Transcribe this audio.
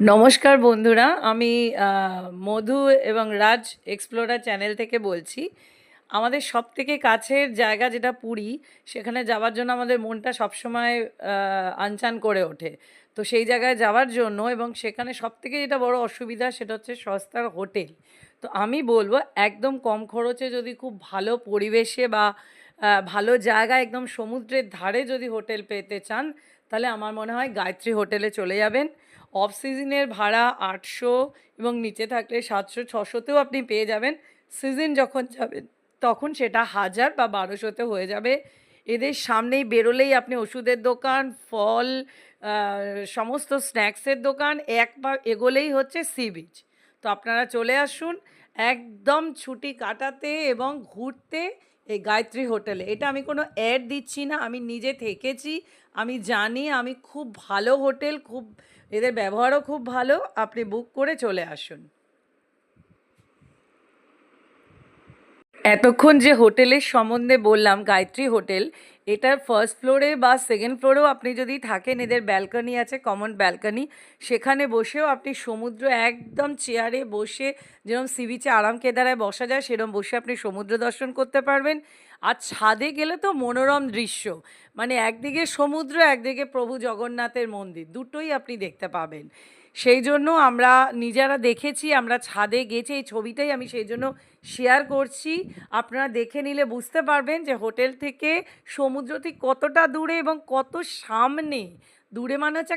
নমস্কার বন্ধুরা, আমি মধু এবং রাজ এক্সপ্লোরার চ্যানেল থেকে বলছি। আমাদের সব থেকে কাছের জায়গা যেটা পুরী, সেখানে যাওয়ার জন্য আমাদের মনটা সবসময় আনচান করে ওঠে। তো সেই জায়গায় যাওয়ার জন্য এবং সেখানে সব থেকে যেটা বড় অসুবিধা সেটা হচ্ছে সস্তার হোটেল। তো আমি বলব, একদম কম খরচে যদি খুব ভালো পরিবেশে বা ভালো জায়গায় একদম সমুদ্রের ধারে যদি হোটেল পেতে চান তাহলে আমার মনে হয় গায়ত্রী হোটেলে চলে যাবেন। অফ সিজনের ভাড়া আটশো এবং নিচে থাকলে সাতশো, ছশোতেও আপনি পেয়ে যাবেন। সিজন যখন যাবেন, তখন সেটা হাজার বা বারোশোতে হয়ে যাবে। এদের সামনেই বেরোলেই আপনি ওষুধের দোকান, ফল সমস্ত স্ন্যাক্সের দোকান, এক পা এগোলেই হচ্ছে সি বিচ। তো আপনারা চলে আসুন একদম ছুটি কাটাতে এবং ঘুরতে এই গায়ত্রী হোটেলে। এটা আমি কোনো অ্যাড দিচ্ছি না, আমি নিজে থেকেছি, আমি জানি, আমি খুব ভালো হোটেল, খুব এদের ব্যবহারও খুব ভালো, আপনি বুক করে চলে আসুন। এতক্ষণ যে হোটেলের সম্বন্ধে বললাম, গায়ত্রী হোটেল এটার ফার্স্ট ফ্লোরে বা সেকেন্ড ফ্লোরেও আপনি যদি থাকেন, এদের ব্যালকনি আছে কমন ব্যালকনি সেখানে বসেও আপনি সমুদ্র একদম চেয়ারে বসে যেরকম সি বিচে আরাম কেদারায় বসা যায় সেরকম বসে আপনি সমুদ্র দর্শন করতে পারবেন। আর ছাদে গেলে তো মনোরম দৃশ্য মানে একদিকে সমুদ্র, একদিকে প্রভু জগন্নাথের মন্দির, দুটোই আপনি দেখতে পাবেন। সেই জন্য আমরা নিজেরা দেখেছি, আমরা ছাদে গেছি, এই ছবিটাই আমি সেই জন্য শেয়ার করছি। আপনারা দেখে নিলে বুঝতে পারবেন যে হোটেল থেকে সমুদ্র ঠিক কতটা দূরে এবং কত সামনে। দূরে মানে হচ্ছে